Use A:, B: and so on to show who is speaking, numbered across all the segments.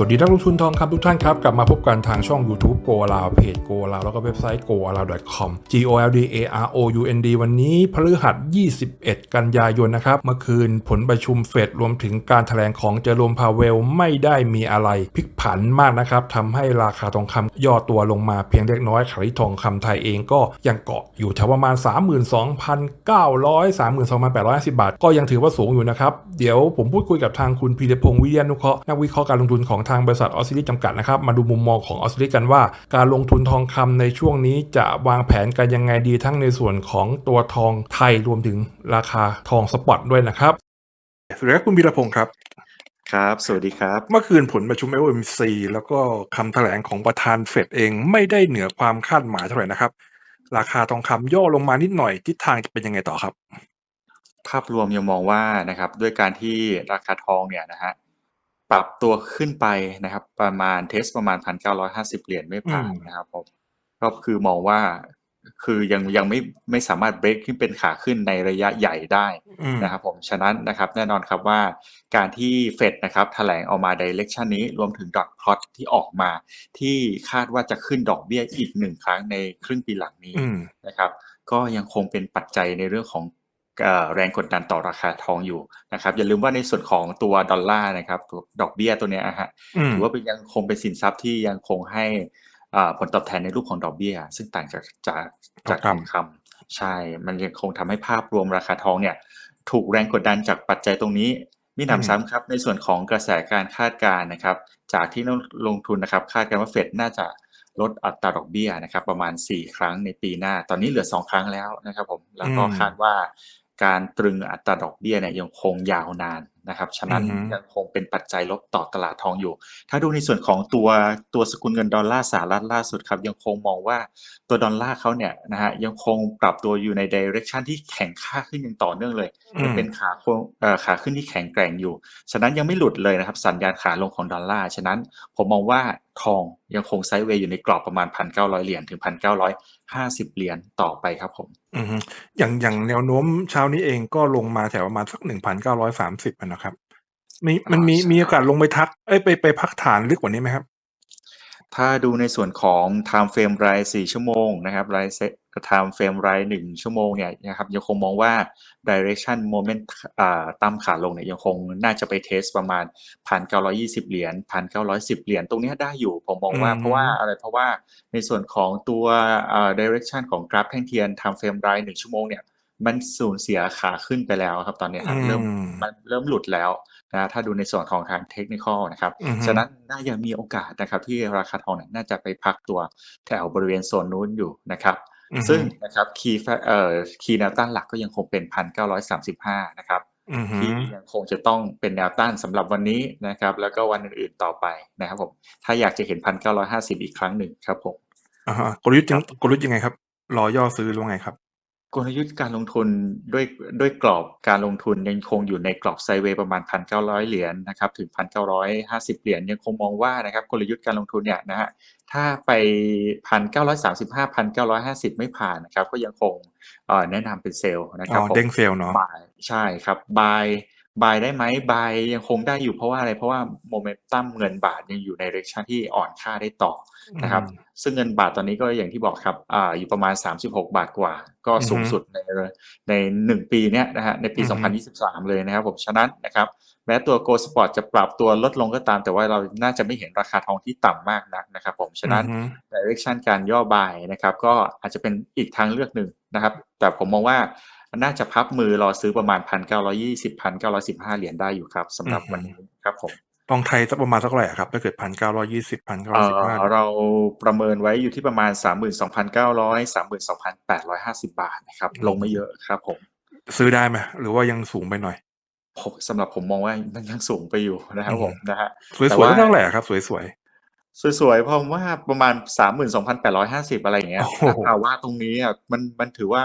A: สวัสดีนักลงทุนทองคำทุกท่านครับ กลับมาพบกันทางช่อง YouTube Go ลาวเพจ Go ลาวแล้วก็เว็บไซต์ go ลาว com g o l d a r o u n d วันนี้พฤหัส 21 กันยายนนะครับ เมื่อคืนผลประชุมเฟดรวมถึงการแถลงของเจอรมพาเวลไม่ได้มีอะไรพลิกผันมากนะครับทำให้ราคาทองคำย่อตัวลงมาเพียงเล็กน้อยขายทองคำไทยเองก็ยังเกาะอยู่แถวประมาณ 32,900 32,850 บาท ก็ยังถือว่าสูงอยู่นะครับเดี๋ยวผมพูดคุยกับทางคุณพีรพงศ์วิริยานุเคราะห์นักวิเคราะห์การลงทุนของทางบริษัทออสซิลิจำกัดนะครับมาดูมุมมองของออสซิลิกันว่า การลงทุนทองคำในช่วงนี้จะวางแผนกันยังไงดีทั้งในส่วนของตัวทองไทยรวมถึงราคาทองสปอตด้วยนะครับสวัสดีครับคุณพีรพงศ์ครับ
B: ครับ สวัสดีครับ
A: เมื่อคืนผลประชุม FOMC แล้วก็คำแถลงของประธานเฟดเองไม่ได้เหนือความคาดหมายเท่าไหร่นะครับ ราคาทองคำย่อลงมานิดหน่อยทิศทางจะเป็นยังไงต่อครับ
B: ภาพรวมยังมองว่านะครับด้วยการที่ราคาทองเนี่ยนะฮะ ปรับตัวขึ้นไปนะครับ ประมาณเทสประมาณพันเก้าร้อยห้าสิบเหรียญไม่ผ่าน
A: อืม
B: นะครับผมก็คือมองว่าคือยังยังไม่ไม่สามารถเบรกขึ้นเป็นขาขึ้นในระยะใหญ่ได้
A: อืม
B: นะครับผมฉะนั้นนะครับแน่นอนครับว่าการที่เฟดนะครับแถลงออกมาดิเรกชันนี้รวมถึงดอทพลอตที่ออกมา ที่คาดว่าจะขึ้นดอกเบี้ยอีกหนึ่งครั้งในครึ่งปีหลังนี้
A: อืม
B: นะครับ ก็ยังคงเป็นปัจจัยในเรื่องของเอ่อ แรงกดดันต่อราคาทองอยู่นะครับ อย่าลืมว่าในส่วนของตัวดอลลาร์นะครับตัวดอกเบี้ยตัวเนี้ยอะฮะ
A: อืม
B: ถือว่าเป็นยังคงเป็นสินทรัพย์ที่ยังคงให้อ่าผลตอบแทนในรูปของดอกเบี้ย ซึ่งต่างจากจากจากทองคำใช่ มันยังคงทำให้ภาพรวมราคาทองเนี่ย ถูกแรงกดดันจากปัจจัยตรงนี้มีหนำซ้ำครับในส่วนของกระแสการคาดการณ์นะครับ จากที่นักลงทุนนะครับ คาดกันว่าเฟดน่าจะลดอัตราดอกเบี้ยนะครับ ประมาณ 4 ครั้งในปีหน้า ตอนนี้เหลือ 2 ครั้งแล้วนะครับผมแล้วก็
A: อืม
B: คาดว่า การตรึงอัตราดอกเบี้ยเนี่ยยังคงยาวนานนะครับฉะนั้น
A: อือฮึ
B: ยังคงเป็นปัจจัยลบต่อตลาดทองอยู่ ถ้าดูในส่วนของตัวตัวสกุลเงินดอลลาร์สหรัฐล่าสุดครับ ยังคงมองว่าตัวดอลลาร์เขาเนี่ยนะฮะยังคงปรับตัวอยู่ในดิเรกชันที่แข็งค่าขึ้นอย่างต่อเนื่องเลย
A: อืม
B: เป็นขาโค้งเอ่อขาขึ้นที่แข็งแกร่งอยู่ ฉะนั้นยังไม่หลุดเลยนะครับ สัญญาณขาลงของดอลลาร์ฉะนั้นผมมองว่า ทองยังคงไซด์เวย์อยู่ในกรอบประมาณ 1,900 เหรียญถึง 1,950 เหรียญต่อไปครับผม
A: อืมฮึอย่างอย่างแนวโน้มเช้านี้เองก็ลงมาแถวประมาณสักหนึ่งพันเก้าร้อยสามสิบนะครับมีมันมี
B: อ่าใช่
A: มีโอกาสลงไปทักเอ้ยไปไปพักฐานลึกกว่านี้ไหมครับ
B: ถ้าดูในส่วนของ time frame ราย4ชั่วโมงนะครับรายเซ time frame ราย1ชั่วโมงเนี่ยนะครับยังคงมองว่า direction moment อ่าตามขาลงเนี่ยยังคงน่าจะไปเทสประมาณ 1,920 เหรียญ 1,910 เหรียญตรงเนี้ยได้อยู่ผมมองว่า
A: อืม
B: เพราะว่าอะไรเพราะว่าในส่วนของตัวอ่า direction ของกราฟแท่งเทียน time frame ราย1ชั่วโมงเนี่ย มันสูญเสียขาขึ้นไปแล้วครับ ตอนเนี้ยครับเริ่ม
A: อืม
B: มันเริ่มหลุดแล้วนะถ้าดูในส่วนของทางเทคนิคนะครับ
A: อือฮึ
B: ฉะนั้นน่าจะมีโอกาสนะครับ ที่ราคาทองเนี่ยน่าจะไปพักตัวแถวบริเวณโซนนู้นอยู่นะครับ
A: อือฮึ
B: ซึ่งนะครับคีย์เอ่อคีย์แนวต้านหลักก็ยังคงเป็น1,935นะครับ
A: อืมฮึ
B: ที่ยังคงจะต้องเป็นแนวต้านสำหรับวันนี้นะครับ แล้วก็วันอื่นๆต่อไปนะครับผมถ้าอยากจะเห็น1,950อีกครั้งหนึ่งครับผม
A: อ่าฮะกลยุทธ์ยังกลยุทธ์ยังไงครับรอย่อซื้อหรือว่าไงครับ
B: กลยุทธ์การลงทุนด้วยด้วยกรอบการลงทุนยังคงอยู่ในกรอบไซด์เวย์ประมาณ 1,900 เหรียญนะครับถึง 1,950 เหรียญยังคงมองว่านะครับกลยุทธ์การลงทุนเนี่ยนะฮะถ้าไป 1,935 1,950 ไม่ผ่านนะครับก็ยังคงเอ่อแนะนำเป็นเซลล์นะค
A: อ๋
B: รับ
A: อ
B: ผม
A: เด้งเซลล์เนาะ
B: บายใช่ครับบาย บายได้ไหมบายยังคงได้อยู่เพราะว่าอะไรเพราะว่าโมเมนตัมเงินบาทยังอยู่ในเร c ชันที่อ่อนค่าได้ต่อนะครับ
A: อืม
B: ซึ่งเงินบาทตอนนี้ก็อย่างที่บอกครับอ่าอยู่ประมาณ 36 บาทกว่า ก็
A: อือฮึ
B: สูงสุดในในหนึ่งปีเนี้ยนะฮะในปี
A: อือฮึ
B: 2023 เลยนะครับผมฉะนั้นนะครับแม้ตัว Gold Spot จะปรับตัวลดลงก็ตาม แต่ว่าเราน่าจะไม่เห็นราคาทองที่ต่ำมากนักนะครับ ผมฉะนั้น
A: อือฮึ
B: direction การย่อบายนะครับ ก็อาจจะเป็นอีกทางเลือกหนึ่งนะครับ แต่ผมมองว่า น่าจะพับมือรอซื้อประมาณ1,920 1,915เหรียญได้อยู่ครับสำหรับวันนี้ครับผม
A: ทองไทยสักประมาณสักเท่าไหร่อะครับถ้าเกิดพันเก้าร้อยยี่สิบพันเก้า
B: เอ่
A: ร้อยสิบห้า
B: อเราประเมินไว้อยู่ที่ประมาณ32,900 32,850บาทนะครับ ลงไม่เยอะครับผม
A: ซื้อได้ไหมหรือว่ายังสูงไปหน่อย
B: ผมสำหรับผมมองว่ามันยังสูงไปอยู่นะครับผมนะฮะ
A: สวย
B: แต่
A: ๆ
B: ว่า
A: ก็เท่าไหร่อะครับ สวย
B: สวยๆผมว่าประมาณ32,850อะไรอย่างเงี้ย
A: โอ้โห
B: ถ้าภาวะตรงนี้อะมันมันถือว่า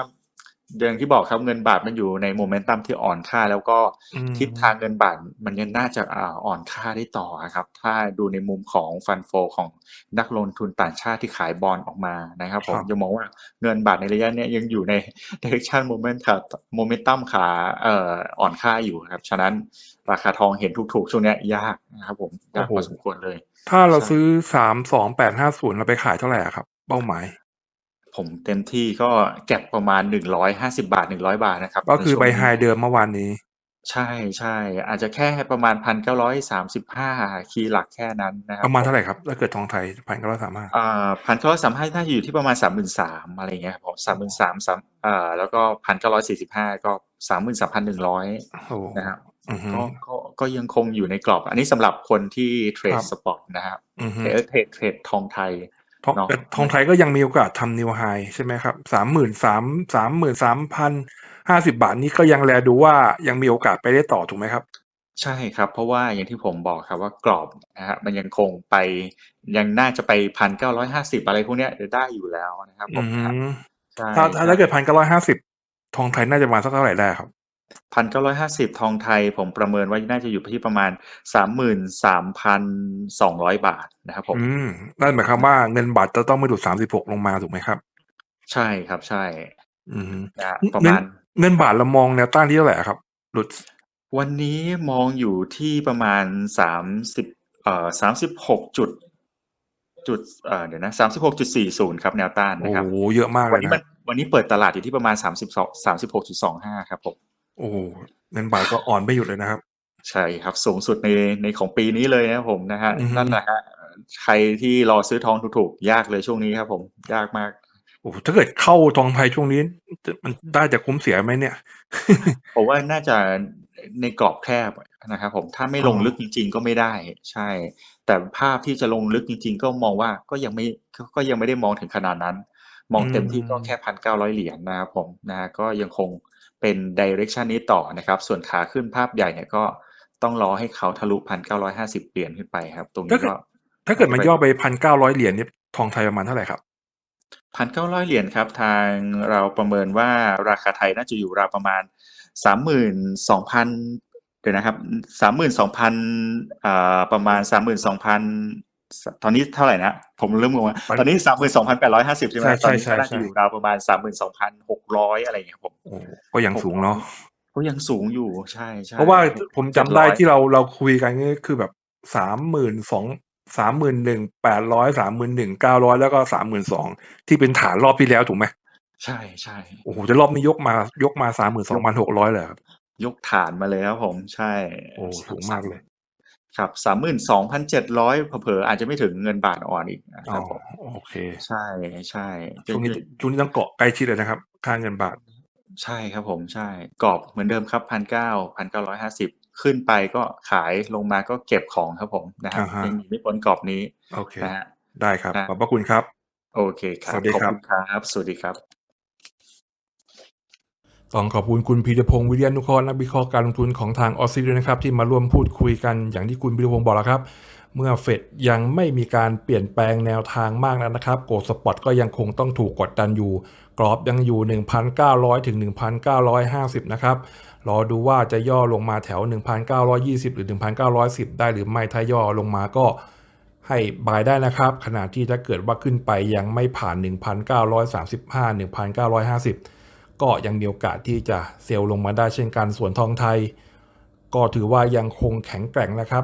B: อย่างที่บอกครับเงินบาทมันอยู่ในโมเมนตัมที่อ่อนค่า แล้วก็
A: อืม
B: ทิศทางเงินบาทมันยังน่าจะอ่าอ่อนค่าได้ต่ออะครับ ถ้าดูในมุมของฟันโฟของนักลงทุนต่างชาติที่ขายบอลออกมานะครับผม
A: ครับ
B: ยังมองว่าเงินบาทในระยะเนี้ยยังอยู่ใน direction moment ขาโมเมนตัมขาเอ่ออ่อนค่าอยู่ครับ ฉะนั้นราคาทองเห็นถูกๆช่วงเนี้ยยากนะครับผมยากพอสมควรเลย
A: ถ้าเรา
B: ใช่
A: ซื้อสามสองแปดห้าศูนย์เราไปขายเท่าไหร่อะครับ เป้าหมาย
B: ผมเต็มที่ก็เก็บประมาณหนึ่งร้อยห้าสิบาทหนึ่งร้อยบาทนะครับ
A: ก็คือ
B: ในช่วง
A: ไป
B: นี้
A: ไฮเดิมเมื่อวานนี้
B: ใช่ใช่อาจจะแค่ประมาณพันเก้าร้อยสามสิบห้าคีย์หลักแค่นั้นนะครั
A: ประมาณเท่าไหร่ครับถ้าเกิดทองไทยพันเก้าร้อยสามห้า
B: อ่าพันเก้าร้อยสามห้าน่าจะอยู่ที่ประมาณสามหมื่นสามอะไรเงี้ยครับผมสามหมื่นสามสามอ่าแล้วก็พันเก้าร้อยสี่สิบห้าก็สามหมื่นสามพันหนึ่งร้อย
A: โอ้
B: นะครับ
A: อือฮึ
B: ก็ก็ก็ยังคงอยู่ในกรอบ อันนี้สำหรับคนที่เทร
A: ค
B: ด
A: รับ
B: สปอร์ตนะครับ
A: อือฮึ
B: เทรดเทรดเทรดทองไทย
A: ทอง
B: เนาะ
A: แต่ทองไทยก็ยังมีโอกาสทำนิวไฮใช่ไหมครับสามหมื่นสามสามหมื่นสามพันห้าสิบาทนี้ก็ยังแลดูว่ายังมีโอกาสไปได้ต่อถูกไหมครับ
B: ใช่ครับ เพราะว่าอย่างที่ผมบอกครับว่ากรอบนะฮะมันยังคงไปยังน่าจะไปพันเก้าร้อยห้าสิบอะไรพวกเนี้ยได้อยู่แล้วนะครับผ
A: อื
B: ม
A: อ
B: นะ
A: ฮึ
B: ครับใช่
A: ถ้าถ้าถ้าเกิดพันเก้าร้อยห้าสิบทองไทยน่าจะมาสักเท่าไหร่ได้ครับ
B: พันเก้าร้อยห้าสิบทองไทย ผมประเมินว่าน่าจะอยู่ที่ประมาณสามหมื่นสามพันสองร้อยบาทนะครับผม
A: อืมนั่นหมายความว่าเงินบาทจะต้องไม่หลุดสามสิบหกลงมาถูกไหมครับ
B: ใช่ครับใช่
A: อืม
B: นะฮะประ
A: เงิน
B: มาณ
A: เงินบาทเรามองแนวต้านที่เท่าไหร่ครับ หลุด
B: วันนี้มองอยู่ที่ประมาณสามสิบเอ่อสามสิบหกจุดจุดเอ่อเดี๋ยวนะสามสิบหกจุดสี่ศูนย์ครับแนวต้าน
A: โอ้
B: นะครับ
A: โหเยอะมากเล
B: วัน
A: ย
B: นี้
A: นะ
B: มันวันนี้เปิดตลาดอยู่ที่ประมาณสามสิบสองสามสิบหกจุดสองห้าครับผม
A: โอ้โหเงินบาทก็อ่อนไม่หยุดเลยนะครับ
B: ใช่ครับ สูงสุดในในของปีนี้เลยนะครับผมนะฮะ
A: อือฮึ
B: นั่นแหละฮะใครที่รอซื้อทองถูกๆยากเลยช่วงนี้ครับ ผมยากมาก
A: โอ้โหถ้าเกิดเข้าทองไทยช่วงนี้จะมันได้จะคุ้มเสียไหมเนี่ย
B: ผมว่าน่าจะในกรอบแคบนะครับผมถ้าไม่ลง
A: อ๋อ
B: ลึกจริง ๆ ก็ไม่ได้ ใช่ แต่ภาพที่จะลงลึกจริง ๆ ก็มองว่าก็ยังไม่ก็ก็ยังไม่ได้มองถึงขนาดนั้น มองเต็มที่ก็แค่พันเก้าร้อยเหรียญนะครับผมนะฮะก็ยังคง เป็นดิเรกชันนี้ต่อนะครับ ส่วนขาขึ้นภาพใหญ่เนี่ยก็ต้องรอให้เขาทะลุพันเก้าร้อยห้าสิบเหรียญขึ้นไปครับ ตรง
A: ถ้า
B: นี้
A: เกิด
B: ก็
A: ถ้าเกิดมันย่อไปพันเก้าร้อยเหรียญเนี่ยทองไทยประมาณเท่าไหร่ครับ
B: พันเก้าร้อยเหรียญครับ ทางเราประเมินว่าราคาไทยน่าจะอยู่ราวประมาณสามหมื่นสองพันเดี๋ยวนะครับสามหมื่นสองพันอ่าประมาณสามหมื่นสองพัน ตอนนี้เท่าไหร่นะ ผมเริ่มงงว่า
A: มัน
B: ตอนนี้สามหมื่นสองพันแปดร้อยห้าสิบใช่ไหม
A: ใช่
B: ตอนนี้
A: ใช่
B: ก็น่า
A: ใช่
B: จะอยู่ราวประมาณสามหมื่นสองพันหกร้อยอะไรอย่างเงี้ยครับผม
A: โอ้ก็ยังสูงเนาะ
B: ก็ยังสูงอยู่ใช่ใช่
A: เพราะว่าผมจำได้
B: 700
A: ที่เราเราคุยกันนี่คือแบบสามหมื่นสองสามหมื่นหนึ่งแปดร้อยสามหมื่นหนึ่งเก้าร้อยแล้วก็สามหมื่นสองที่เป็นฐานรอบที่แล้วถูกไหม
B: ใช่ใช่
A: โอ้โหจะรอบนี้ยกมายกมาสามหมื่นสองพันหกร้อยเลยครับ
B: ยกฐานมาเลยครับผมใช่
A: โอ้สูงมากเลย
B: ครับสามหมื่นสองพันเจ็ดร้อยเผลอๆอาจจะไม่ถึงเงินบาทอ่อนอีกนะ
A: อ๋
B: ค
A: อ
B: รับผม
A: โอเค
B: ใช่ใช่
A: ช่วงนี้ช่วงนี้ต้องเกาะใกล้ชิดเลยนะครับ ค่าเงินบาท
B: ใช่ครับผมใช่กรอบเหมือนเดิมครับพันเก้าพันเก้าร้อยห้าสิบขึ้นไปก็ขายลงมาก็เก็บของครับผมนะครับ
A: อ่าฮะ
B: ยังหนีไม่พ้นกรอบนี้
A: โอเค
B: นะฮะ
A: ได้ครับ
B: นะ
A: ขอบพระคุณครับ
B: โอเคครับ
A: สวัสดี
B: ขอบ
A: ครับ
B: คุณครับ สวัสดีครับ
A: ต้องขอบคุณคุณพีรพงศ์วิริยานุเคราะห์นักวิเคราะห์การลงทุนของทางออสซิด้วยนะครับ ที่มาร่วมพูดคุยกันอย่างที่คุณพีรพงศ์บอกแล้วครับ เมื่อเฟดยังไม่มีการเปลี่ยนแปลงแนวทางมากนะครับ โกลด์สปอตก็ยังคงต้องถูกกดดันอยู่ กรอบยังอยู่ 1,900 ถึง 1,950 นะครับ รอดูว่าจะย่อลงมาแถว 1,920 หรือ 1,910 ได้หรือไม่ถ้าย่อลงมาก็ให้บายได้นะครับ ขณะที่ถ้าเกิดว่าขึ้นไปยังไม่ผ่าน 1,935 1,950 ก็ยังมีโอกาสที่จะเซลล์ลงมาได้เช่นกันส่วนทองไทย ก็ถือว่ายังคงแข็งแกร่งนะครับ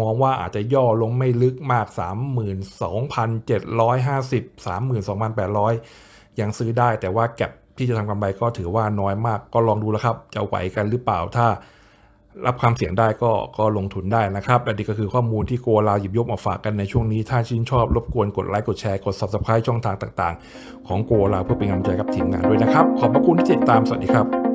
A: มองว่าอาจจะย่อลงไม่ลึกมาก 32,750 32,800 ยังซื้อได้แต่ว่าแก็บที่จะทำกำไรก็ถือว่าน้อยมากก็ลองดูแล้วครับ จะไหวกันหรือเปล่าถ้า รับความเสี่ยงได้ก็ก็ลงทุนได้นะครับอันนี้ก็คือข้อมูลที่โกลาหยิบยกมาฝากกันในช่วงนี้ ถ้าชื่นชอบรบกวนกดไลค์กดแชร์กด subscribe ช่องทางต่าง ๆ ของโกลาเพื่อเป็นกำลังใจกับทีมงานด้วยนะครับ ขอบพระคุณที่ติดตามสวัสดีครับ